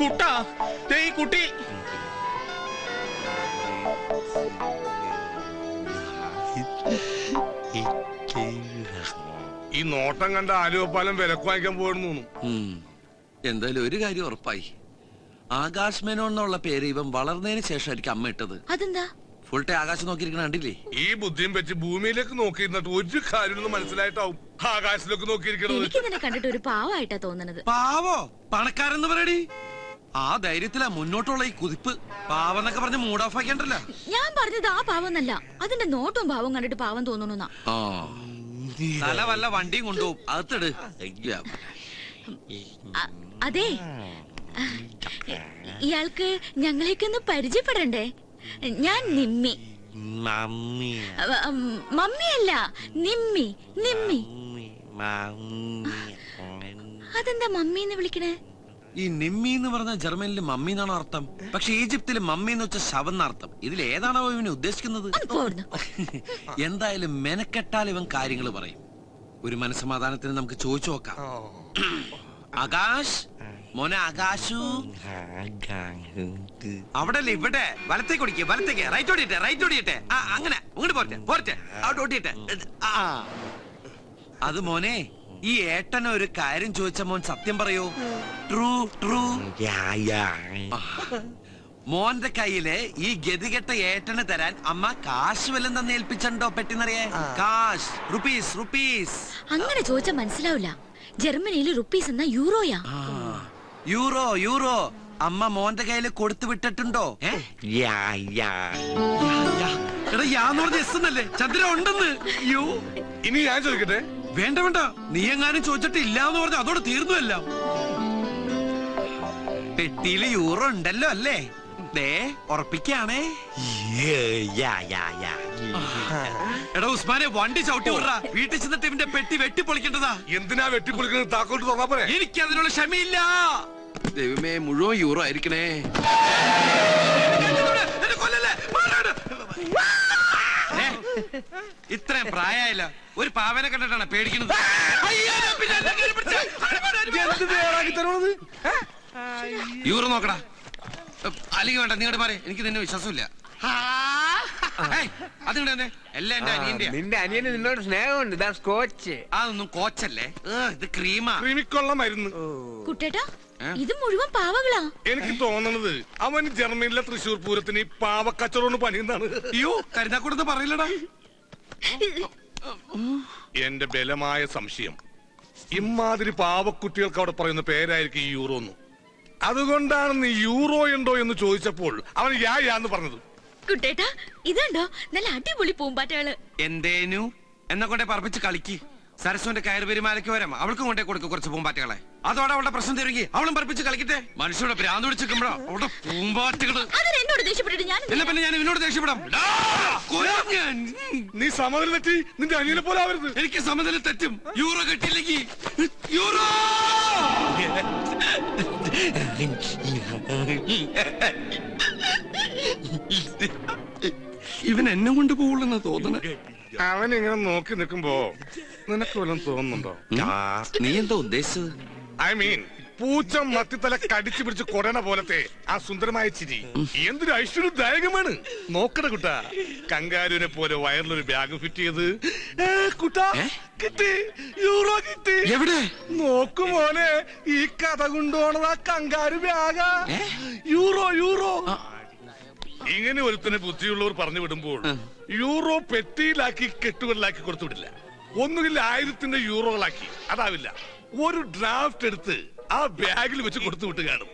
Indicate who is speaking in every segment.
Speaker 1: കുട്ടാ. ദേ ഈ കുട്ടി.
Speaker 2: ഈ നോട്ടം കണ്ട ആലുവപ്പാലം വിലക്ക് വാങ്ങിക്കാൻ
Speaker 3: പോയിരുന്നു എന്തായാലും ഒരു കാര്യം ഉറപ്പായി. ആകാശ് മേനോൻ എന്നുള്ള പേര് ഇവൻ വളർന്നതിന് ശേഷമായിരിക്കും അമ്മ ഇട്ടത്.
Speaker 4: അതെന്താ?
Speaker 3: ഫുൾ ടൈം ആകാശം നോക്കിയിരിക്കണ കണ്ടില്ലേ?
Speaker 2: ഈ ബുദ്ധിയും വെച്ച് ഭൂമിയിലേക്ക് നോക്കിയിരുന്നിട്ട് ഒരു കാര്യം മനസ്സിലായിട്ടാവും ആകാശത്തിലേക്ക് നോക്കിയിരിക്കണത്.
Speaker 4: എനിക്ക് കണ്ടിട്ട് ഒരു പാവായിട്ടാ തോന്നുന്നത്
Speaker 3: പാവോ? പണക്കാരെന്ന് പറയടി. ആ ധൈര്യത്തിലാ മുന്നോട്ടുള്ള ഈ കുതിപ്പ് പാവന്നൊക്കെ പറഞ്ഞ് മൂഡ് ഓഫ് ആക്കിയണ്ടല്ല?
Speaker 4: ഞാൻ പറഞ്ഞത് ആ പാവന്നല്ല. അതിന്റെ നോട്ടും പാവം കണ്ടിട്ട് പാവം തോന്നുന്നു
Speaker 3: ആ. തല വല്ല വണ്ടിയും കൊണ്ടുപോകും. അകത്തിട്. അയ്യ.
Speaker 4: അതെ. ഇയാൾക്ക് ഞങ്ങളെയൊക്കെ ഒന്ന് പരിചയപ്പെടണ്ടേ? ഞാൻ നിമ്മി. മമ്മിയല്ല. നിമ്മി. നിമ്മി. അതെന്താ മമ്മി. എന്ന് വിളിക്കണേ?
Speaker 3: ഈ നിമ്മി എന്ന് പറഞ്ഞ ജർമ്മനിൽ മമ്മി എന്നാണ് അർത്ഥം. പക്ഷെ ഈജിപ്തിൽ മമ്മി എന്ന് വെച്ച ശവം എന്നർത്ഥം ഇതിൽ ഏതാണോ ഇവന് ഉദ്ദേശിക്കുന്നത്? എന്തായാലും മെനക്കെട്ടാൽ ഇവൻ കാര്യങ്ങൾ പറയും. ഒരു മനസ്സമാധാനത്തിന് നമുക്ക് ചോദിച്ചു നോക്കാം. ആകാശ്? മോനെ ആകാശു? അവിടെ ഇവിടെ? വലത്തേക്ക് ഓടിക്കേ വലത്തേക്ക്. റൈറ്റ് ഓടിയിട്ടെ റൈറ്റ് ഓടിയിട്ടെ. ആ അങ്ങനെ. ഇങ്ങോട്ട് പോരട്ടെ പോരട്ടെ. അവിടെ ഓടിയിട്ടെ. ആ. അത് മോനെ ഈ ഏട്ടന ഒരു കാര്യം ചോദിച്ച മോൻ സത്യം പറയൂ. True true. മോന്റെ കയ്യിലെ ഈ ഗതികെട്ട ഏട്ടന് തരാൻ അമ്മ കാശ് വല്ലതും തന്നെ ഏൽപ്പിച്ചോ പെട്ടിന്നറിയേ? കാശ്. Rupees rupees.
Speaker 4: അങ്ങനെ ചോദിച്ചാൽ മനസ്സിലാവില്ല ജർമ്മനിയിൽ റുപ്പീസ് എന്ന യൂറോയാ.
Speaker 3: ആ, യൂറോ യൂറോ. അമ്മ മോന്റെ കയ്യിൽ കൊടുത്തു വിട്ടിട്ടുണ്ടോ? ചന്ദ്ര ഉണ്ടെന്ന്. യോ.
Speaker 2: ഇനി ഞാൻ ചോദിക്കട്ടെ?
Speaker 3: വേണ്ട വേണ്ട. നീ എങ്ങാനും ചോദിച്ചിട്ട് ഇല്ലാന്ന് പറഞ്ഞ അതോടെ തീർന്നു എല്ലാം. പെട്ടിയിൽ യൂറോ ഉണ്ടല്ലോ അല്ലേ? ദേ ഉറപ്പിക്കാണേ. എടാ ഉസ്മാനെ വണ്ടി ചവിട്ടി വിടറ. വീട്ടിൽ ചെന്നിട്ട് ഇവന്റെ പെട്ടി വെട്ടി പൊളിക്കേണ്ടതാ
Speaker 2: എന്തിനാ വെട്ടിപ്പൊളിക്കുന്നത്? താക്കോട്ട് പോരെ.
Speaker 3: എനിക്ക് അതിനുള്ള ക്ഷമയില്ല. ദൈവമേ മുഴുവൻ യൂറോ ആയിരിക്കണേ. ഇത്രയും പ്രായമായില്ല ഒരു പാവനെ കണ്ടിട്ടാണ് പേടിക്കുന്നത്. യൂറ് നോക്കടാ. അല്ലെങ്കിൽ വേണ്ട നീങ്ങോട്ട് മാറി. എനിക്ക് നിന്നെ വിശ്വാസമില്ല. വന്നേ. എല്ലാം എന്റെ അനിയന്റെ
Speaker 5: നിന്റെ അനിയന് നിന്നോട് സ്നേഹമുണ്ട്. ഇതാ സ്കോച്ച്
Speaker 3: അതൊന്നും കോച്ചല്ലേ ഇത് ക്രീമാ
Speaker 2: ക്രീമിക്കുള്ള മരുന്ന്.
Speaker 4: കുട്ടേട്ടാ? ഇത് മുഴുവൻ പാവകളാ
Speaker 2: എനിക്ക് തോന്നണത് അവൻ ജർമ്മനിലെ തൃശൂർ പൂരത്തിന് ഈ പാവക്കച്ചറോന്ന് പണിയുന്നതാണ്.
Speaker 3: അയ്യോ കരുതാക്കൂടെന്ന് പറയില്ലടാ.
Speaker 2: എന്റെ ബലമായ സംശയം. ഇമാതിരി പാവക്കുട്ടികൾക്ക് അവിടെ പറയുന്ന പേരായിരിക്കും ഈ യൂറോ എന്ന്. അതുകൊണ്ടാണ് നീ യൂറോ ഉണ്ടോ എന്ന് ചോദിച്ചപ്പോൾ അവൻ യാ യാന്ന് പറഞ്ഞത്.
Speaker 4: കുട്ടേട്ടാ ഇതുണ്ടോ? നല്ല അടിപൊളി പൂമ്പാറ്റകൾ.
Speaker 3: എന്തേനു? എന്നെ കൊണ്ടേ പറപ്പിച്ച് കളിക്ക്. സരസ്വന്റെ കയർ പെരുമാലയ്ക്ക് വരാം. അവൾക്കും കൊണ്ടേ കൊടുക്കും കുറച്ച് പൂമ്പാറ്റകളെ. അതോടെ അവളുടെ പ്രശ്നം തീരുകി അവളും പറപ്പിച്ച് കളിക്കട്ടെ. മനുഷ്യരുടെ ഭ്രാന്ത് പിടിച്ചിരിക്കുമ്പോഴോ അവളുടെ
Speaker 4: പൂമ്പാറ്റകൾ. എന്നോട് ദേഷ്യപ്പെട്ടിട്ട് ഞാൻ
Speaker 3: എന്നെ പിന്നെ ഞാൻ ഇവനോട് ദേഷ്യപ്പെടാം.
Speaker 2: നീ സമനില തെറ്റി നിന്റെ അനിയനെ പോലെ ആവരുത്.
Speaker 3: എനിക്ക് സമനില തെറ്റും. യൂറോ കെട്ടില്ലെങ്കിൽ യൂറോ! ഇവൻ എന്നെ കൊണ്ട് പോകുള്ളെന്ന് തോന്നണേ.
Speaker 2: അവൻ ഇങ്ങനെ നോക്കി നിൽക്കുമ്പോ നിനക്ക് വല്ലതും തോന്നുന്നുണ്ടോ?
Speaker 3: നീ എന്താ ഉദ്ദേശിച്ചത്?
Speaker 2: ഐ മീൻ പൂച്ച മത്തിത്തല കടിച്ചു പിടിച്ച് കൊടണ പോലത്തെ ആ സുന്ദരമായ ചിരി. എന്തൊരു ഐശ്വര്യദായകമാണ് നോക്കണ കുട്ട. കങ്കാരുവിനെ പോലെ വയറിലൊരു ബാഗ് ഫിറ്റ് ചെയ്ത്. കുട്ട കുട്ടാ
Speaker 3: ഏ?
Speaker 2: കിട്ടി. യൂറോ കിട്ടി.
Speaker 3: എവിടെ?
Speaker 2: നോക്കു മോനെ ഈ കഥ കൊണ്ടുപോണത് ആ കങ്കാരു ബാഗാ യൂറോ യൂറോ. ഇങ്ങനെ ഒരുത്തനെ ബുദ്ധിയുള്ളവർ പറഞ്ഞു വിടുമ്പോൾ യൂറോ പെട്ടിയിലാക്കി കെട്ടുകളിലാക്കി കൊടുത്തു വിടില്ല. ഒന്നുകിൽ ആയിരത്തിന്റെ യൂറോകളാക്കി. അതാവില്ല. ഒരു ഡ്രാഫ്റ്റ് എടുത്ത് ആ ബാഗിൽ വെച്ച് കൊടുത്തു വിട്ട് കാണും.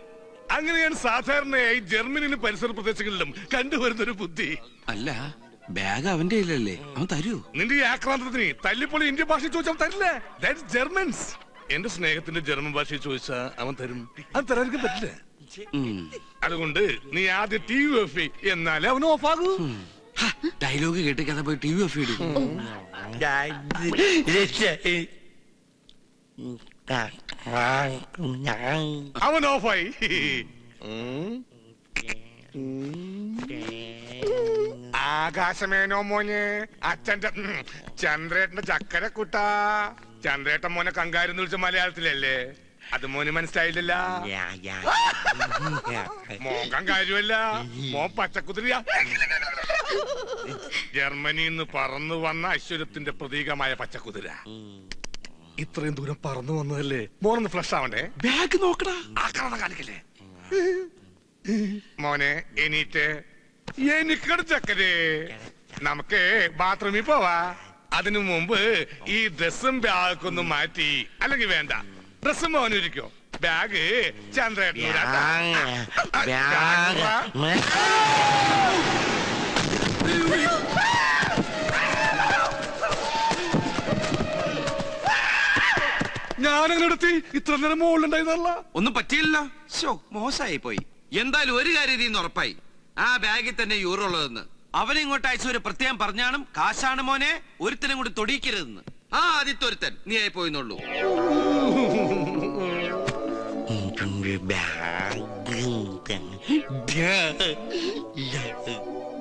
Speaker 2: അങ്ങനെയാണ് സാധാരണയായി ജർമ്മനിയിലും പരിസര പ്രദേശങ്ങളിലും കണ്ടുവരുന്ന ഒരു ബുദ്ധി.
Speaker 3: അല്ല ബാഗ് അവന്റെ ഇല്ലല്ലേ അവൻ തരൂ.
Speaker 2: നിന്റെ ഈ ആക്രാന്തത്തിന് തല്ലിപ്പൊളി ഇന്ത്യൻ ഭാഷ ചോദിച്ചാൽ തരില്ല? ദാറ്റ്സ് ജർമ്മൻസ് എന്റെ സ്നേഹത്തിന്റെ ജർമ്മൻ ഭാഷയിൽ ചോദിച്ചാ അവൻ തരും. അവൻ തരാതിരിക്കാൻ പറ്റില്ല. അതുകൊണ്ട് നീ ആദ്യം ടി വി ഓഫ് ചെയ്യ്. എന്നാലേ അവൻ ഓഫ് ആകൂ.
Speaker 3: ഡയലോഗ് കേട്ട് കഥ പോയി ടി വി ഓഫ്
Speaker 2: അവൻ ഓഫായി ആകാശമേനോ മോനെ അച്ഛന്റെ ചന്ദ്രേട്ടന്റെ ചക്കര കുട്ടാ. ചന്ദ്രേട്ടൻ മോനെ കങ്കാരെന്ന് വിളിച്ച മലയാളത്തിലല്ലേ? അത് മോന് മനസ്സിലായില്ലല്ല. മോൻ കങ്കാരുമല്ല മോൻ പച്ചക്കുതിരിയ. ജർമ്മനിന്ന് നിന്ന് പറന്നു വന്ന ഐശ്വര്യത്തിന്റെ പ്രതീകമായ പച്ചക്കുതിര. ഇത്രയും ദൂരം പറന്നു വന്നതല്ലേ? മോനൊന്ന് ഫ്ലഷ് ആവണ്ടേ?
Speaker 3: ബാഗ് നോക്കടാ.
Speaker 2: ആക്രമണം കാണിക്കല്ലേ? മോനെ എണീറ്റ്. എനിക്കട് ചക്കരേ. നമുക്ക് ബാത്റൂമിൽ പോവാ. അതിനു മുമ്പ് ഈ ഡ്രസ്സും ബാഗൊക്കെ ഒന്ന് മാറ്റി. അല്ലെങ്കിൽ വേണ്ട. ഡ്രസ്സും മോനിരിക്കോ ബാഗ് ചന്ദ്രേട്ടനൂരാ ഞാനങ്ങനെ എടുത്തി ഇത്ര നേരം മുകളിലുണ്ടായിരുന്നല്ല
Speaker 3: ഒന്നും പറ്റിയില്ല. ശോ മോശമായി പോയി. എന്തായാലും ഒരു കാര്യം ഉറപ്പായി. ആ ബാഗിൽ തന്നെ യൂറുള്ളതെന്ന് അവനെ ഇങ്ങോട്ട് അയച്ച ഒരു പ്രത്യേകം പറഞ്ഞാണും കാശാണ് മോനെ ഒരുത്തനും കൂടി തൊടിയിക്കരുതെന്ന്. ആ ആദ്യത്തെ ഒരുത്തൻ നീ ആയി പോയിന്നുള്ളൂ.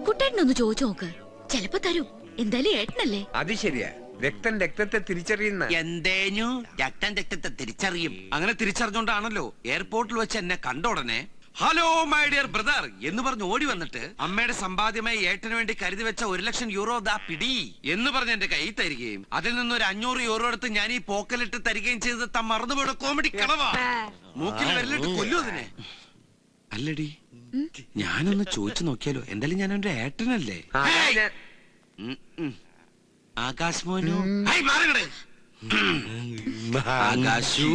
Speaker 4: കുട്ടേട്ടനൊന്ന് ചോദിച്ചു നോക്ക്. ചെലപ്പോ തരും. എന്തായാലും ഏട്ടനല്ലേ?
Speaker 5: അത് ശരിയാ. രക്തം രക്തത്തെ തിരിച്ചറിയുന്ന
Speaker 3: എന്തേനു? രക്തം രക്തത്തെ തിരിച്ചറിയും. അങ്ങനെ തിരിച്ചറിഞ്ഞോണ്ടാണല്ലോ എയർപോർട്ടിൽ വെച്ച് എന്നെ കണ്ട ഉടനെ ഹലോ മൈ ഡിയർ ബ്രദർ എന്ന് പറഞ്ഞ് ഓടി വന്നിട്ട് അമ്മയുടെ സമ്പാദ്യമായി ഏട്ടന് വേണ്ടി കരുതി വെച്ച ഒരു ലക്ഷം യൂറോ ദാ പിടി എന്ന് പറഞ്ഞ് എന്റെ കൈ തരികയും അതിൽ നിന്ന് ഒരു അഞ്ഞൂറ് യൂറോ എടുത്ത് ഞാൻ ഈ പോക്കലിട്ട് തരികയും ചെയ്തത് താൻ മറന്നുപോയ കോമഡി കളവാ. മൂക്കിൽ വരലിട്ട് കൊല്ലു അതിനെ. അല്ലടി ഞാനൊന്ന് ചോദിച്ചു നോക്കിയാലോ? എന്തായാലും ഞാൻ എന്റെ ഏട്ടനല്ലേ. ആകാശ് മോനു ആകാശു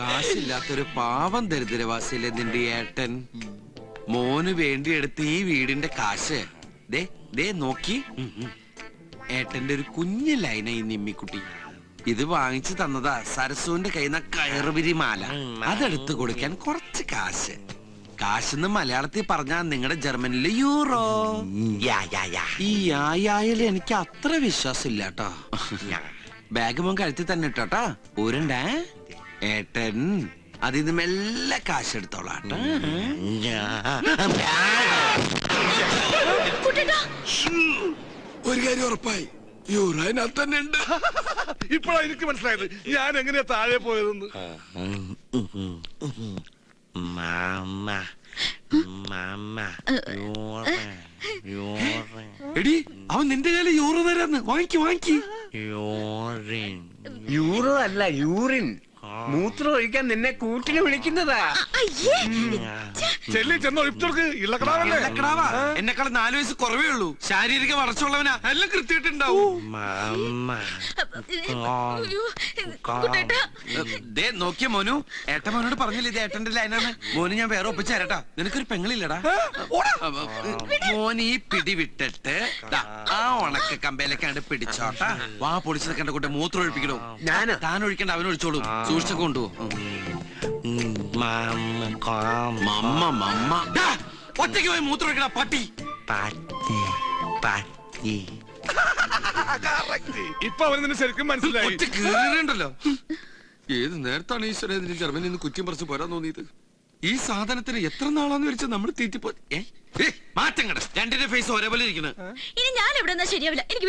Speaker 3: കാശില്ലാത്തൊരു പാവം ദരിദ്രവാസിയിലെ നിന്റെ ഏട്ടൻ? മോന് വേണ്ടി എടുത്ത് ഈ വീടിന്റെ കാശ്. ദേ ദേ നോക്കി. ഏട്ടന്റെ ഒരു കുഞ്ഞു ലൈന ഈ നിമ്മിക്കുട്ടി. ഇത് വാങ്ങിച്ചു തന്നതാ സരസുവിന്റെ കയ്യിൽ നിന്ന് കയറുപിരി മാല. അതെടുത്ത് കൊടുക്കാൻ കുറച്ച് കാശ്. കാശെന്ന് മലയാളത്തിൽ പറഞ്ഞാ നിങ്ങളുടെ ജർമ്മനിലെ യൂറോ.
Speaker 1: യാ, യാ, യാ.
Speaker 3: ഈ ആയായാലും എനിക്ക് അത്ര വിശ്വാസം ഇല്ല കേട്ടോ ബാഗ് മോൻ കഴുത്തി തന്നെ ഇട്ടോട്ടാ. ഊരണ്ടേ. ഏട്ടൻ അതിൽ നിന്ന് മെല്ലെ കാശ്.
Speaker 1: ബ്യാഗ്.
Speaker 4: കുട്ടേട്ടാ.
Speaker 2: ഒരു കാര്യം ഉറപ്പായി. യൂറോ അതിനകത്ത് തന്നെ ഉണ്ട്. ഇപ്പോഴാ എനിക്ക് മനസ്സിലായത്. ഞാൻ എങ്ങനെയാ താഴെ പോയതെന്ന്.
Speaker 1: മാമ മാമ യൂറ യൂറ
Speaker 3: എടി അവൻ നിന്റെ കയ്യിൽ യൂറോ തരാന്ന്. വാങ്ങിക്ക് വാങ്ങിക്ക്.
Speaker 1: യൂറിൻ
Speaker 5: യൂറോ അല്ല യൂറിൻ. മൂത്രം ഒഴിക്കാൻ നിന്നെ കൂട്ടിന് വിളിക്കുന്നതാ.
Speaker 4: അയ്യേ.
Speaker 2: ചെല്ലി ചെന്ന് ഒഴിച്ചോർക്ക് ഇളക്കടാവല്ലേ?
Speaker 3: ഇളക്കടാവാ. എന്നെക്കാൾ നാല് വയസ്സ് കുറവേ ഉള്ളൂ. ശാരീരിക വളർച്ചയുള്ളവനാ. എല്ലാം കൃത്യമായിട്ടുണ്ടാവും. ദേ നോക്കിയ മോനു. ഏട്ട മോനോട് പറഞ്ഞില്ലേ ഇത് ഏട്ടന്റെ ലൈനാണ് മോന് ഞാൻ വേറെ ഒപ്പിച്ച് തരട്ടാ. നിനക്കൊരു പെങ്ങളില്ലടാ. മോൻ ഈ പിടി വിട്ടിട്ട് ആ ഉണക്ക കമ്പയിലേക്കാണ്ട് പിടിച്ചോട്ടാ. വാ പൊളിച്ചത് കണ്ട കൂട്ടെ മൂത്രം ഒഴിപ്പിക്കണോ?
Speaker 5: ഞാൻ
Speaker 3: താൻ ഒഴിക്കണ്ട അവനൊഴിച്ചോളൂ. സൂക്ഷിച്ചൊക്കെ കൊണ്ടുപോ.
Speaker 1: മാമ കോം
Speaker 3: മമ്മ മമ്മ ഒറ്റയ്ക്ക് പോയി മൂത്രം പട്ടി.
Speaker 1: പട്ടി പട്ടി.
Speaker 2: ഇപ്പൊ അവന് നിന്നെ ശരിക്കും മനസ്സിലായി?
Speaker 3: ഒറ്റ കീറിണ്ടല്ലോ. ഏത് നേരത്താണ് ഈശ്വര ഇതിന് ജർമ്മനിയിൽ നിന്ന് കുറ്റം പറിച്ച് പോരാൻ തോന്നിയത്? ഈ സാധനത്തിന് എത്ര നാളാന്ന് വിളിച്ച് നമ്മൾ തീറ്റിപ്പോ മാറ്റം കട രണ്ടിന്റെ ഫേസ് ഒരേപോലെ ഇരിക്കുന്നത്
Speaker 4: ഇനി ഞാൻ എവിടെ ശരിയാവില്ല. എനിക്ക്